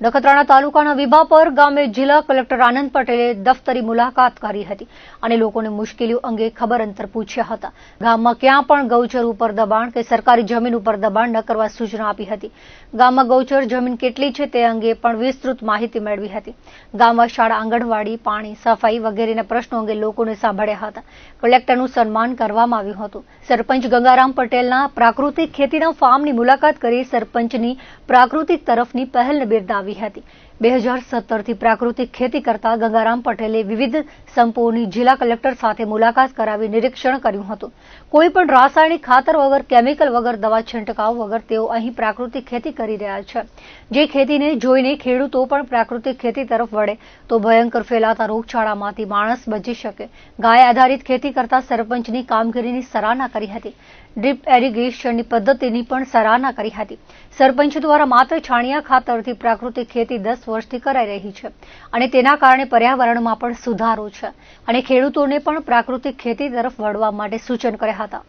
નખત્રાણા તાલુકાના વિભાપર ગામે જિલ્લા કલેક્ટર આનંદ પટેલે દફતરી મુલાકાત કરી હતી અને લોકોને મુશ્કેલીઓ અંગે ખબર અંતર પૂછ્યા હતા. ગામમાં ક્યાં પણ ગૌચર ઉપર દબાણ કે સરકારી જમીન ઉપર દબાણ ન કરવા સૂચના આપી હતી. ગામમાં ગૌચર જમીન કેટલી છે તે અંગે પણ વિસ્તૃત માહિતી મેળવી હતી. ગામમાં શાળા આંગણવાડી, પાણી, સફાઈ વગેરેના પ્રશ્નો અંગે લોકોને સાંભળ્યા હતા. કલેક્ટરનું સન્માન કરવામાં આવ્યું હતું. સરપંચ ગંગારામ પટેલના પ્રાકૃતિક ખેતીના ફાર્મની મુલાકાત કરી સરપંચની પ્રાકૃતિક તરફની પહેલને બિરદાવી હતી. બે હજાર સત્તરથી પ્રાકૃતિક ખેતી કરતા ગંગારામ પટેલે વિવિધ સંપોની જિલ્લા કલેક્ટર સાથે મુલાકાત કરાવી નિરીક્ષણ કર્યું હતું. કોઈ પણ રાસાયણિક ખાતર વગર, કેમિકલ વગર, દવા છંટકાવ વગર તેઓ અહીં પ્રાકૃતિક ખેતી કરી રહ્યા છે. જે ખેતીને જોઈને ખેડૂતો પણ પ્રાકૃતિક ખેતી તરફ વળે તો ભયંકર ફેલાતા રોગચાળામાંથી માણસ બચી શકે. ગાય આધારિત ખેતી કરતા સરપંચની કામગીરીની સરાહના કરી હતી. ડ્રીપ એરિગેશનની પદ્ધતિની પણ સરાહના કરી હતી. સરપંચ દ્વારા માત્ર છાણિયા ખાતરથી પ્રાકૃતિક ખેતી દસ વર્ષથી કરાઈ રહી છે અને તેના કારણે પર્યાવરણમાં પણ સુધારો છે. અને ખેડૂતોને પણ પ્રાકૃતિક ખેતી તરફ વળવા માટે સૂચન કર્યા હતા.